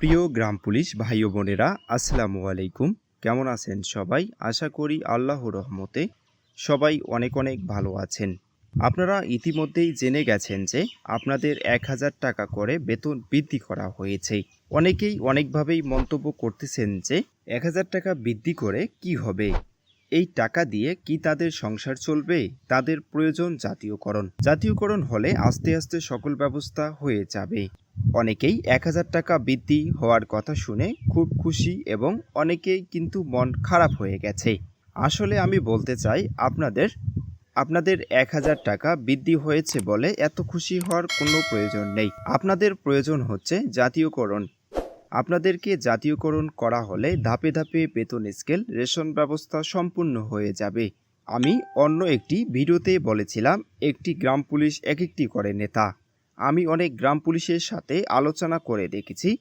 প্রিয় গ্রাম পুলিশ ভাই ও বোনেরা, আসসালামু আলাইকুম। কেমন আছেন সবাই? আশা করি আল্লাহ রহমতে সবাই অনেক অনেক ভালো আছেন। আপনারা ইতিমধ্যেই জেনে গেছেন যে আপনাদের এক হাজার টাকা করে বেতন বৃদ্ধি করা হয়েছে। অনেকেই অনেকভাবেই মন্তব্য করতেছেন যে এক হাজার টাকা বৃদ্ধি করে কি হবে? এই টাকা দিয়ে কি তাদের সংসার চলবে? তাদের প্রয়োজন জাতীয়করণ। জাতীয়করণ হলে আস্তে আস্তে সকল ব্যবস্থা হয়ে যাবে। অনেকেই এক হাজার টাকা বৃদ্ধি হওয়ার কথা শুনে খুব খুশি এবং অনেকেই কিন্তু মন খারাপ হয়ে গেছে। আসলে আমি বলতে চাই, আপনাদের আপনাদের এক হাজার টাকা বৃদ্ধি হয়েছে বলে এত খুশি হওয়ার কোনো প্রয়োজন নেই। আপনাদের প্রয়োজন হচ্ছে জাতীয়করণ। আপনাদেরকে জাতীয়করণ করা হলে ধাপে ধাপে বেতন স্কেল, রেশন ব্যবস্থা সম্পূর্ণ হয়ে যাবে। আমি অন্য একটি ভিডিওতে বলেছিলাম, একটি গ্রাম পুলিশ এক একটি করে নেতা। আমি অনেক গ্রাম পুলিশের সাথে আলোচনা করে দেখেছি।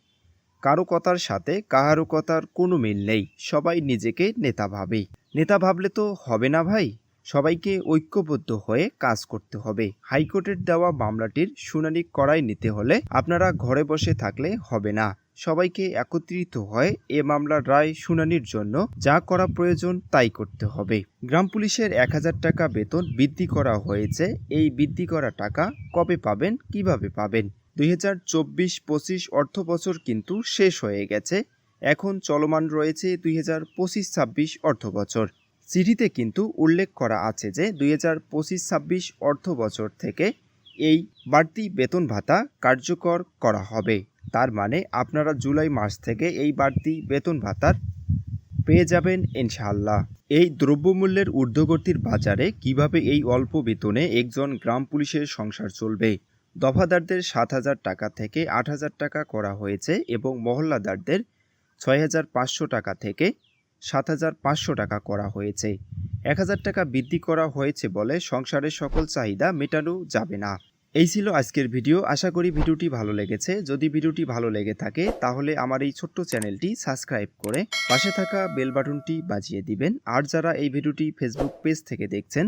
কারও কথার সাথে কাহারো কথার কোনো মিল নেই। সবাই নিজেকে নেতা ভাবে। নেতা ভাবলে তো হবে না ভাই। সবাইকে ঐক্যবদ্ধ হয়ে কাজ করতে হবে। হাইকোর্টের দেওয়া মামলাটির শুনানি করাই নিতে হলে আপনারা ঘরে বসে থাকলে হবে না। সবাইকে একত্রিত হয় এ মামলার রায় শুনানির জন্য। যা করা প্রয়োজন, তাই করতে হবে। গ্রাম পুলিশের এক হাজার টাকা বেতন বৃদ্ধি করা হয়েছে। এই বৃদ্ধি করা টাকা কবে পাবেন, কীভাবে পাবেন? দুই হাজার চব্বিশ পঁচিশ অর্থ বছর কিন্তু শেষ হয়ে গেছে। এখন চলমান রয়েছে দুই হাজার পঁচিশ ছাব্বিশ অর্থ বছর। চিঠিতে কিন্তু উল্লেখ করা আছে যে, দুই হাজার পঁচিশ ছাব্বিশ অর্থ বছর থেকে এই বাড়তি বেতন ভাতা কার্যকর করা হবে। তার মানে আপনারা জুলাই মাস থেকে এই বাড়তি বেতন ভাতার পেয়ে যাবেন ইনশাআল্লাহ। এই দ্রব্যমূল্যের ঊর্ধ্বগতির বাজারে কীভাবে এই অল্প বেতনে একজন গ্রাম পুলিশের সংসার চলবে? দফাদারদের সাত হাজার টাকা থেকে আট হাজার টাকা করা হয়েছে এবং মহল্লাদারদের ছয় হাজার পাঁচশো টাকা থেকে সাত হাজার পাঁচশো টাকা করা হয়েছে। এক হাজার টাকা বৃদ্ধি করা হয়েছে বলে সংসারের সকল চাহিদা মেটানো যাবে না। এই ছিল আজকের ভিডিও। আশা করি ভিডিওটি ভালো লেগেছে। যদি ভিডিওটি ভালো লেগে থাকে, তাহলে আমার এই ছোট্ট চ্যানেলটি সাবস্ক্রাইব করে পাশে থাকা বেল বাটনটি বাজিয়ে দিবেন। আর যারা এই ভিডিওটি ফেসবুক পেজ থেকে দেখছেন,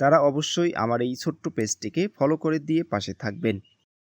তারা অবশ্যই আমার এই ছোট্ট পেজটিকে ফলো করে দিয়ে পাশে থাকবেন।